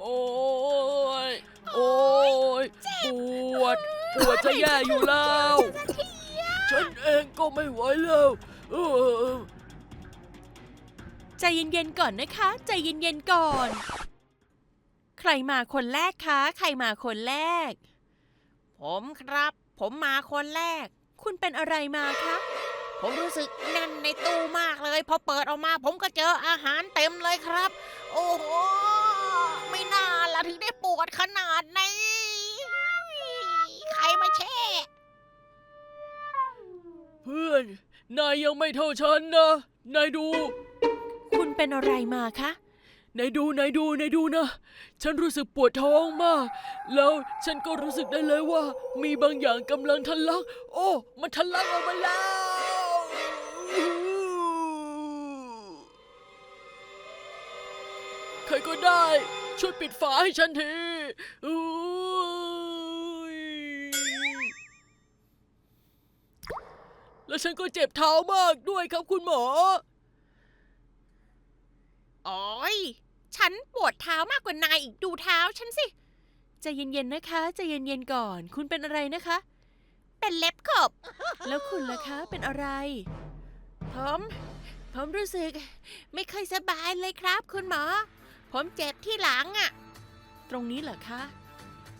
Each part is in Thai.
โอ้ยโอ้ยปวด ปวดจะแย่อยู่แล้ว ฉันเองก็ไม่ไหวแล้วเออใจเย็นๆก่อนนะคะ ใจเย็นๆก่อน ใครมาคนแรกคะ ใครมาคนแรก ผมครับ ผมมาคนแรก คุณเป็นอะไรมาคะ ผมรู้สึกแน่นในตู้มากเลย พอเปิดออกมา ผมก็เจออาหารเต็มเลยครับ โอ้โห ไม่น่าละถึงได้ปวดขนาดนี้ ใครมาแช่ เพื่อน นายยังไม่เท่าฉันนะ นายดู คุณเป็นอะไรมาคะ นายดู นายดู นายดูนะ ฉันรู้สึกปวดท้องมาก แล้วฉันก็รู้สึกได้เลยว่า มีบางอย่างกำลังทะลัก โอ้ มันทะลักออกมาแล้ว ใครก็ได้ ช่วยปิดฝาให้ฉันทีอุ๊ยแล้วฉันก็เจ็บเท้ามากด้วยครับคุณหมอ โอ้ย ฉันปวดเท้ามากกว่านายอีกดูเท้าฉันสิ ใจเย็นๆนะคะใจเย็นๆก่อน คุณเป็นอะไรนะคะ เป็นเล็บขบ แล้วคุณล่ะคะเป็นอะไร ผม ผมรู้สึก ไม่ค่อยสบายเลยครับ คุณหมอ ผมเจ็บที่หลังอะ ตรงนี้เหรอคะ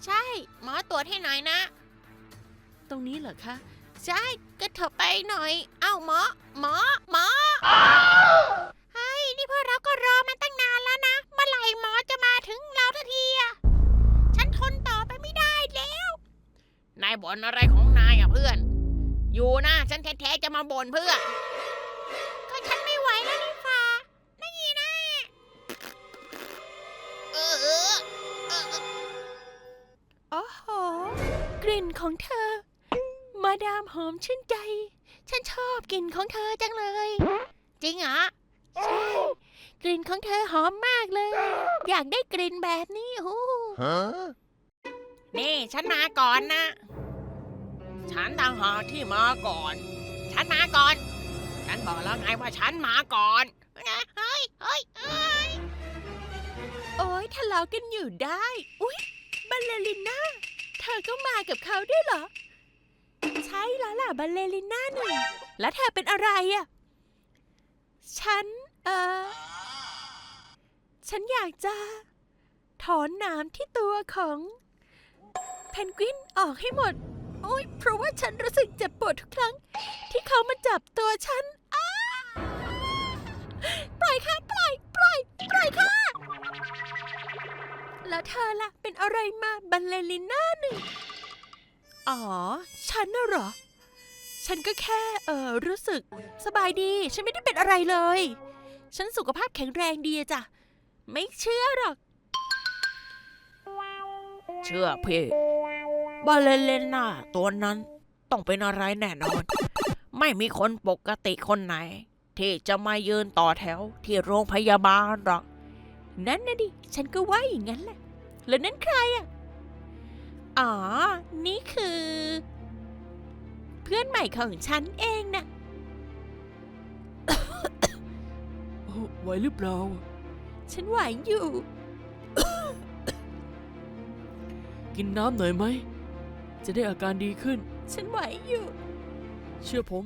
ใช่ หมอตรวจให้หน่อยนะ ตรงนี้เหรอคะ ใช่ก็เถอะไปหน่อย เอ้าหมอ หมอ หมอเฮ้ยนี่พวกเราก็รอมาตั้งนานแล้วนะ เมื่อไหร่หมอจะมาถึงเราทันทีอะฉันทนต่อไปไม่ได้แล้ว นายบ่นอะไรของนายอะเพื่อน อยู่นะ ฉันแท้ๆจะมาบ่นเพื่อ ของเธอ มาดามหอมชื่นใจ ฉันชอบกลิ่นของเธอจังเลย จริงเหรอ ใช่ กลิ่นของเธอหอมมากเลย อยากได้กลิ่นแบบนี้โอ้โหนี่ฉันมาก่อนนะ ฉันต่างหากที่มาก่อน ฉันมาก่อน ฉันบอกแล้วไงว่าฉันมาก่อนนะเฮ้ยเฮ้ยเฮ้ย โอ้ยทะเลาะกันอยู่ได้ อุ๊ย ธอก็มากับเขาด้วยเหรอ ใช่แล้วล่ะบัลเลริน่าหนึ่งแล้วเธอเป็นอะไรอะ ฉัน เออฉันอยากจะ ถอนหนามที่ตัวของ เพนกวินออกให้หมด โอ้ยเพราะว่าฉันรู้สึกเจ็บปวดทุกครั้ง ที่เขามาจับตัวฉันอ้าปล่อยค่ะ ปล่อย ปล่อย ปล่อยค่ะ แล้วเธอล่ะ เป็นอะไรมาบัลเลริน่าหนึ่ง อ๋อ ฉันน่ะเหรอ ฉันก็แค่ เออรู้สึก สบายดี ฉันไม่ได้เป็นอะไรเลย ฉันสุขภาพแข็งแรงดีอะจ้ะ ไม่เชื่อหรอก เชื่อพี่บาเลเลนน่าตัวนั้นต้องเป็นอะไรแน่นอน ไม่มีคนปกติคนไหน ที่จะมายืนต่อแถวที่โรงพยาบาลหรอก นั่นนะดิ ฉันก็ว่าอย่างนั้นแหละ แล้วนั่นใครอะ อ๋อ นี่คือ เพื่อนใหม่ของฉันเองนะเอ้าไหวหรือเปล่า ฉันไหวอยู่ กินน้ำหน่อยไหม จะได้อาการดีขึ้น ฉันไหวอยู่ เชื่อผม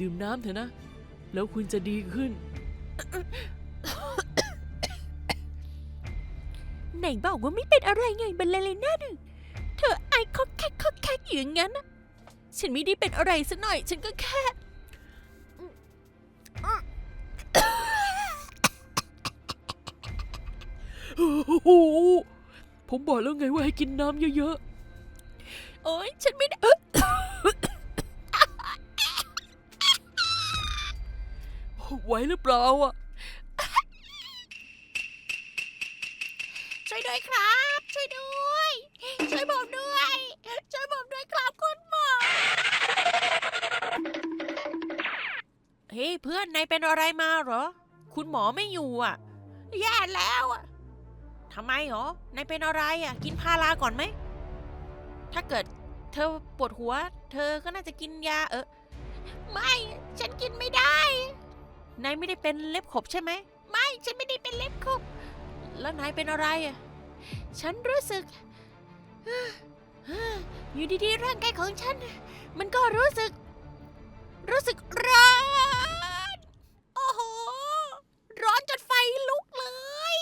ดื่มน้ำเถอะนะ แล้วคุณจะดีขึ้น ไหนบอกว่าไม่เป็นอะไรไงบัลเลริน่าหนึ่งเธอไอคอกแคกคอกแคกอยู่อย่างนั้นน่ะฉันไม่ได้เป็นอะไรซะหน่อย ฉันก็แค่โอ้โหผมบอกแล้วไงว่าให้กินน้ำเยอะโอ๊ยฉันไม่ได้เอ้อๆไหวหรือเปล่าอะ ด้วยครับ ช่วยด้วย ช่วยผมด้วย ช่วยผมด้วยครับคุณหมอเฮ้ยเพื่อนนายเป็นอะไรมาเหรอ คุณหมอไม่อยู่อะ แย่แล้วอะทำไมเหรอนายเป็นอะไรอะ กินพาราก่อนไหม ถ้าเกิดเธอปวดหัว เธอก็น่าจะกินยาเออไม่ ฉันกินไม่ได้นายไม่ได้เป็นเล็บขบใช่ไหม ไม่ ฉันไม่ได้เป็นเล็บขบ แล้วนายเป็นอะไรอะ ฉันรู้สึก อยู่ดีๆร่างกายของฉัน มันก็รู้สึก รู้สึกร้อน โอ้โห ร้อนจนไฟลุกเลย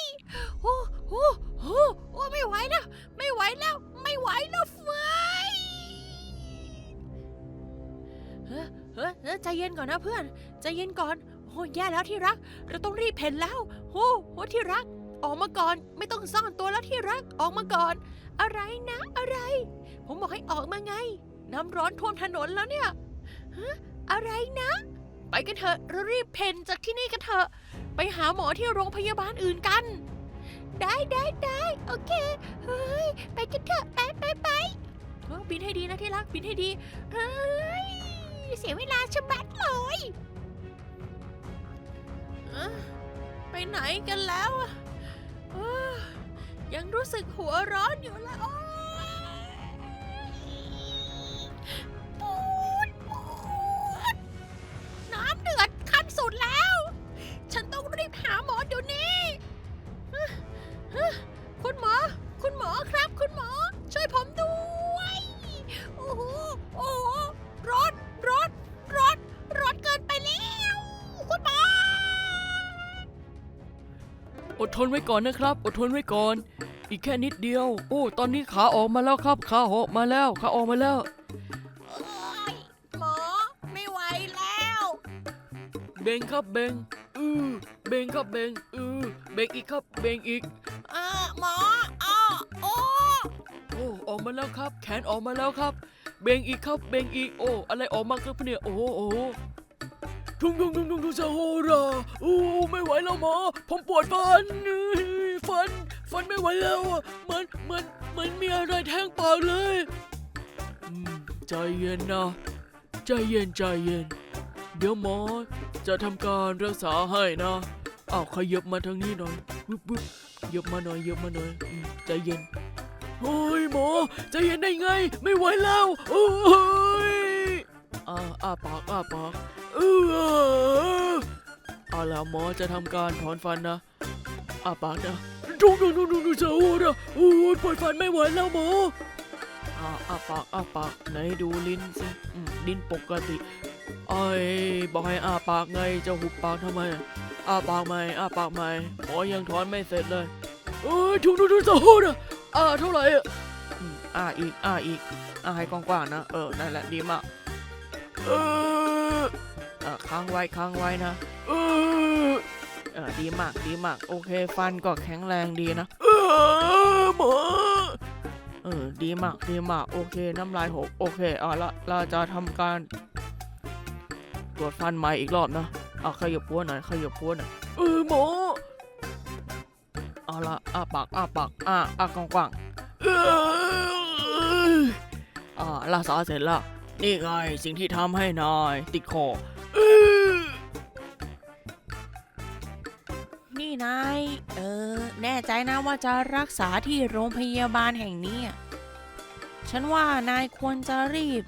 โอ้โหโอ้โหไม่ไหวแล้ว ไม่ไหวแล้ว ไม่ไหวแล้วไฟเฮ้ยเฮ้ยเฮ้ยใจเย็นก่อนนะเพื่อน ใจเย็นก่อน โอ้ยแย่แล้วที่รัก เราต้องรีบเพ่นแล้ว โอ้โหที่รัก ออกมาก่อน ไม่ต้องซ่อนตัวแล้วที่รัก ออกมาก่อน อะไรนะ อะไร ผมบอกให้ออกมาไง น้ำร้อนท่วมถนนแล้วเนี่ยฮะอะไรนะ ไปกันเถอะเรารีบเพนจากที่นี่กันเถอะ ไปหาหมอที่โรงพยาบาลอื่นกัน ได้ได้ได้โอเค เฮ้ย ไปกันเถอะ ไปไปไปเออบินให้ดีนะที่รัก บินให้ดี เฮ้ย เสียเวลาชะบัดเลยไปไหนกันแล้วอะ ยังรู้สึกหัวร้อนอยู่เลยโอ อดทนไว้ก่อนนะครับ อดทนไว้ก่อน อีกแค่นิดเดียว โอ้ ตอนนี้ขาออกมาแล้วครับ ขาออกมาแล้ว ขาออกมาแล้วเอ้ยหมอไม่ไหวแล้ว เบงครับเบง อือเบงครับเบง อือเบงอีกครับ เบงอีก เออหมออ้อโอ้โอ้ ออกมาแล้วครับ แขนออกมาแล้วครับ เบงอีกครับ เบงอีก โอ้ อะไรออกมาครับเนี่ย โอ้โหโอ้โห ทุ่งทุ่งทุ่งทุ่งทุ่งซาโฮราโอ้ไม่ไหวแล้วหมอ ผมปวดฟัน ฟัน ฟันไม่ไหวแล้วอะเหมือนเหมือนเหมือนมีอะไรแทงปากเลยอืมใจเย็นนะ ใจเย็นใจเย็น เดี๋ยวหมอจะทำการรักษาให้นะอ้าวขยับมาทางนี้หน่อยปึ๊บปึ๊บยับมาหน่อยยับมาหน่อยอืมใจเย็นเฮ้ยหมอใจเย็นได้ไง ไม่ไหวแล้วโอ้ย อ่าอ้าปากอาปากเออเอาล่ะหมอจะทำการถอนฟันนะอาปากนะดูดูดูดูดูเจ้าอะโอ้ยปวดฟันไม่ไหวแล้วหมออ่าอาปากอาปากไหนดูลิ้นสิลิ้นปกติไอ้บอกให้อาปากไงจะหุบปากทำไมอาปากไหมอาปากไหมหมอยังถอนไม่เสร็จเลยเอ้ยดูดูดูเจ้าอะอ่าเท่าไหร่อะอ่าอีกอ่าอีกอ่าให้กว้างๆนะเออนั่นแหละดีมาก เอออ่าค้างไว้ค้างไว้นะเออเออดีมากดีมากโอเค ฟันก็แข็งแรงดีนะเออหมอเออดีมากดีมากโอเคน้ำลายหกโอเคเอาละเราจะทำการ ตรวจฟันใหม่อีกรอบนะเอาขยับพัวหน่อยขยับพัวหน่อยเออหมอเอาละอ้าปากอ้าปากอ้าอ้ากว้างๆเอ้ยอ่ารักษาเสร็จแล้ว นี่ไงสิ่งที่ทำให้นายติดคอนี่นาย เออ แน่ใจนะว่าจะรักษาที่โรงพยาบาลแห่งนี้ ฉันว่านายควรจะรีบ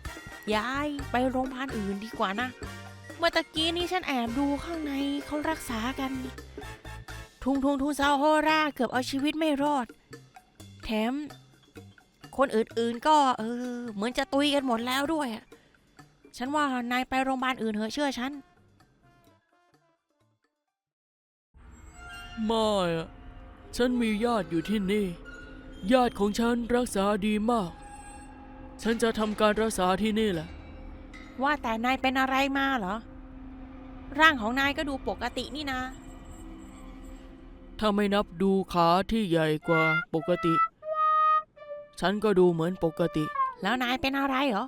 ย้ายไปโรงพยาบาลอื่นดีกว่านะ เมื่อตะกี้นี้ฉันแอบดูข้างในเขารักษากัน ทุงทุงทุงซาโฮราเกือบเอาชีวิตไม่รอด แถม คนอื่นๆก็เออเหมือนจะตุยกันหมดแล้วด้วยอะฉันว่านายไปโรงพยาบาลอื่นเถอะเชื่อฉัน ไม่อะฉันมีญาติอยู่ที่นี่ ญาติของฉันรักษาดีมาก ฉันจะทำการรักษาที่นี่แหละ ว่าแต่นายเป็นอะไรมาเหรอ ร่างของนายก็ดูปกตินี่นะ ถ้าไม่นับดูขาที่ใหญ่กว่าปกติ ฉันก็ดูเหมือนปกติ แล้วนายเป็นอะไรเหรอ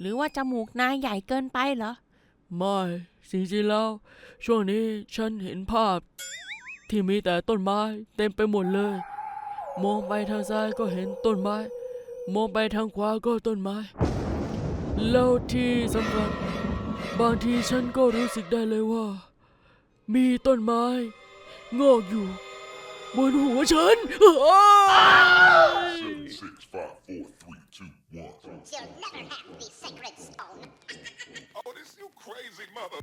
หรือว่าจมูกนายใหญ่เกินไปเหรอ ไม่จริงๆแล้ว ช่วงนี้ฉันเห็นภาพ ที่มีแต่ต้นไม้เต็มไปหมดเลย มองไปทางซ้ายก็เห็นต้นไม้ มองไปทางขวาก็ต้นไม้ แล้วที่สำคัญบางทีฉันก็รู้สึกได้เลยว่า มีต้นไม้งอกอยู่ บนหัวฉันอ้าย Seven, six, five, four, three, two, one. You'll never have the sacred stone. Oh, this you crazy mother.